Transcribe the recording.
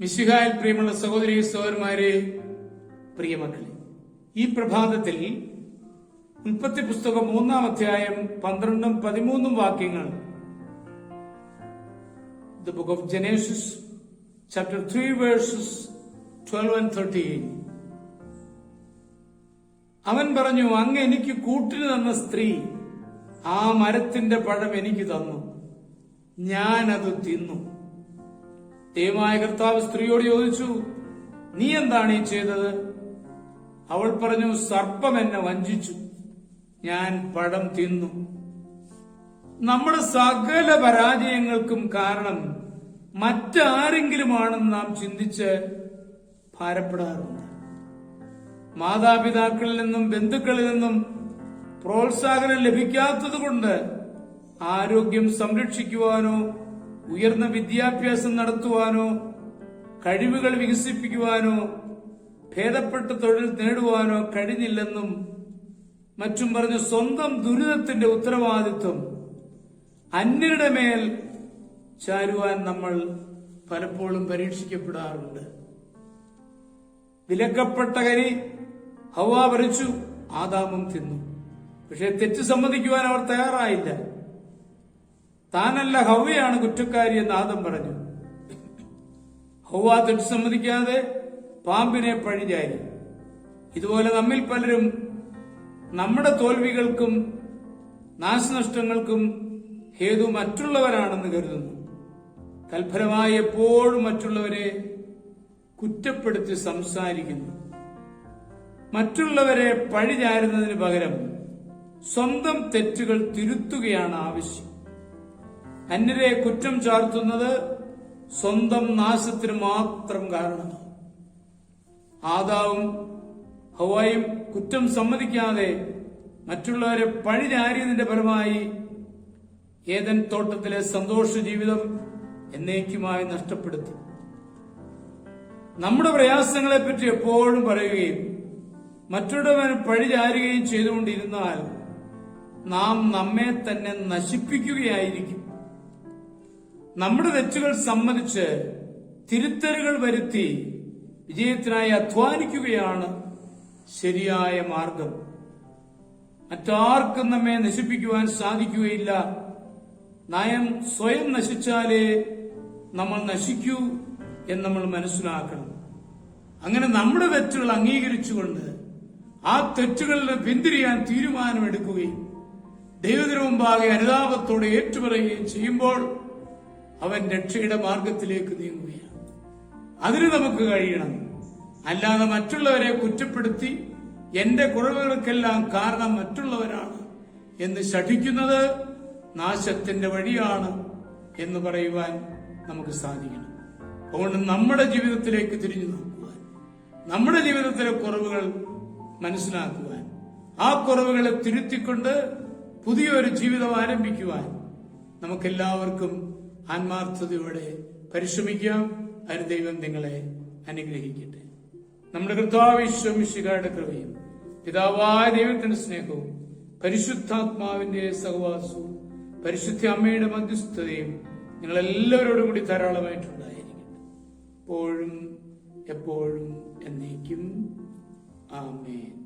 മിശിഹായിൽ പ്രിയമുള്ള സഹോദരി സഹോദരന്മാരെ പ്രിയമക്കളെ ഈ പ്രഭാതത്തിൽ ഉൽപ്പത്തി പുസ്തകം മൂന്നാം അധ്യായം പന്ത്രണ്ടും പതിമൂന്നും വാക്യങ്ങൾ. The book of Genesis chapter three verses twelve and thirty അവൻ പറഞ്ഞു അങ്ങ് എനിക്ക് കൂട്ടിന് തന്ന സ്ത്രീ ആ മരത്തിന്റെ പഴം എനിക്ക് തന്നു. ഞാനത് തിന്നു. ദൈവമായ കർത്താവ് സ്ത്രീയോട് ചോദിച്ചു നീ എന്താണ് ഈ ചെയ്തത്? അവൾ പറഞ്ഞു സർപ്പം എന്നെ വഞ്ചിച്ചു. ഞാൻ പഴം തിന്നു. നമ്മുടെ സകല പരാജയങ്ങൾക്കും കാരണം മറ്റാരെങ്കിലുമാണെന്ന് നാം ചിന്തിച്ച് ഭാരപ്പെടാറുണ്ട്. മാതാപിതാക്കളിൽ നിന്നും ബന്ധുക്കളിൽ നിന്നും പ്രോത്സാഹനം ലഭിക്കാത്തതുകൊണ്ട് ആരോഗ്യം സംരക്ഷിക്കുവാനോ ഉയർന്ന വിദ്യാഭ്യാസം നടത്തുവാനോ കഴിവുകൾ വികസിപ്പിക്കുവാനോ ഭേദപ്പെട്ട തൊഴിൽ നേടുവാനോ കഴിഞ്ഞില്ലെന്നും മറ്റും പറഞ്ഞ് സ്വന്തം ദുരിതത്തിന്റെ ഉത്തരവാദിത്വം അന്യരുടെ മേൽ ചാരുവാൻ നമ്മൾ പലപ്പോഴും പരീക്ഷിക്കപ്പെടാറുണ്ട്. വിലക്കപ്പെട്ട കരി ഹവ പറിച്ചു ആദാമം തിന്നു. പക്ഷെ തെറ്റ് സമ്മതിക്കുവാൻ അവർ തയ്യാറായില്ല. താനല്ല ഹൗവയാണ് കുറ്റക്കാരി എന്ന് ആദം പറഞ്ഞു. ഹൗവ തെറ്റ് സമ്മതിക്കാതെ പാമ്പിനെ പഴിചാരി. ഇതുപോലെ നമ്മിൽ പലരും നമ്മുടെ തോൽവികൾക്കും നാശനഷ്ടങ്ങൾക്കും ഹേതു മറ്റുള്ളവരാണെന്ന് കരുതുന്നു. തൽഫലമായി എപ്പോഴും മറ്റുള്ളവരെ കുറ്റപ്പെടുത്തി സംസാരിക്കുന്നു. മറ്റുള്ളവരെ പഴിചാരുന്നതിന് പകരം സ്വന്തം തെറ്റുകൾ തിരുത്തുകയാണ് ആവശ്യം. അന്യരെ കുറ്റം ചാർത്തുന്നത് സ്വന്തം നാശത്തിന് മാത്രം കാരണമാണ് ആദാവും ഹവായും കുറ്റം സമ്മതിക്കാതെ മറ്റുള്ളവരെ പഴിചാരിയതിന്റെ ഫലമായി ഏതൻ തോട്ടത്തിലെ സന്തോഷ ജീവിതം എന്നേക്കുമായി നഷ്ടപ്പെടുത്തി. നമ്മുടെ പ്രയാസങ്ങളെ പറ്റി എപ്പോഴും പറയുകയും മറ്റുള്ളവൻ പഴിചാരുകയും ചെയ്തുകൊണ്ടിരുന്നാൽ നാം നമ്മെ തന്നെ നശിപ്പിക്കുകയായിരിക്കും. നമ്മുടെ തെറ്റുകൾ സമ്മതിച്ച് തിരുത്തലുകൾ വരുത്തി വിജയത്തിനായി അധ്വാനിക്കുകയാണ് ശരിയായ മാർഗം. മറ്റാർക്കും നമ്മെ നശിപ്പിക്കുവാൻ സാധിക്കുകയില്ല. നയം സ്വയം നശിച്ചാലേ നമ്മൾ നശിക്കൂ എന്ന് നമ്മൾ മനസ്സിലാക്കണം. അങ്ങനെ നമ്മുടെ തെറ്റുകൾ അംഗീകരിച്ചുകൊണ്ട് ആ തെറ്റുകളിൽ പിന്തിരിയാൻ തീരുമാനമെടുക്കുകയും ദൈവത്തിനു മുമ്പാകെ അനുതാപത്തോടെ ഏറ്റുപറയുകയും ചെയ്യുമ്പോൾ അവൻ രക്ഷയുടെ മാർഗത്തിലേക്ക് നീങ്ങുകയാണ്. അതിന് നമുക്ക് കഴിയണം. അല്ലാതെ മറ്റുള്ളവരെ കുറ്റപ്പെടുത്തി എന്റെ കുറവുകൾക്കെല്ലാം കാരണം മറ്റുള്ളവരാണ് എന്ന് ശഠിക്കുന്നത് നാശത്തിന്റെ വഴിയാണ് എന്ന് പറയുവാൻ നമുക്ക് സാധിക്കണം. അതുകൊണ്ട് നമ്മുടെ ജീവിതത്തിലേക്ക് തിരിഞ്ഞു നോക്കുവാൻ നമ്മുടെ ജീവിതത്തിലെ കുറവുകൾ മനസ്സിലാക്കുവാൻ ആ കുറവുകളെ തിരുത്തിക്കൊണ്ട് പുതിയൊരു ജീവിതം ആരംഭിക്കുവാൻ നമുക്കെല്ലാവർക്കും ആത്മാർത്ഥതയോടെ പരിശ്രമിക്കാം. അതിന് ദൈവം നിങ്ങളെ അനുഗ്രഹിക്കട്ടെ. നമ്മുടെ കർത്താവിശ്വമിശികാരുടെ കൃപയും പിതാവായ ദൈവത്തിന്റെ സ്നേഹവും പരിശുദ്ധാത്മാവിന്റെ സഹവാസവും പരിശുദ്ധ അമ്മയുടെ മധ്യസ്ഥതയും നിങ്ങളെല്ലാവരോടും കൂടി ധാരാളമായിട്ടുണ്ടായിരിക്കട്ടെ. എപ്പോഴും എപ്പോഴും എന്നേക്കും. ആമേൻ.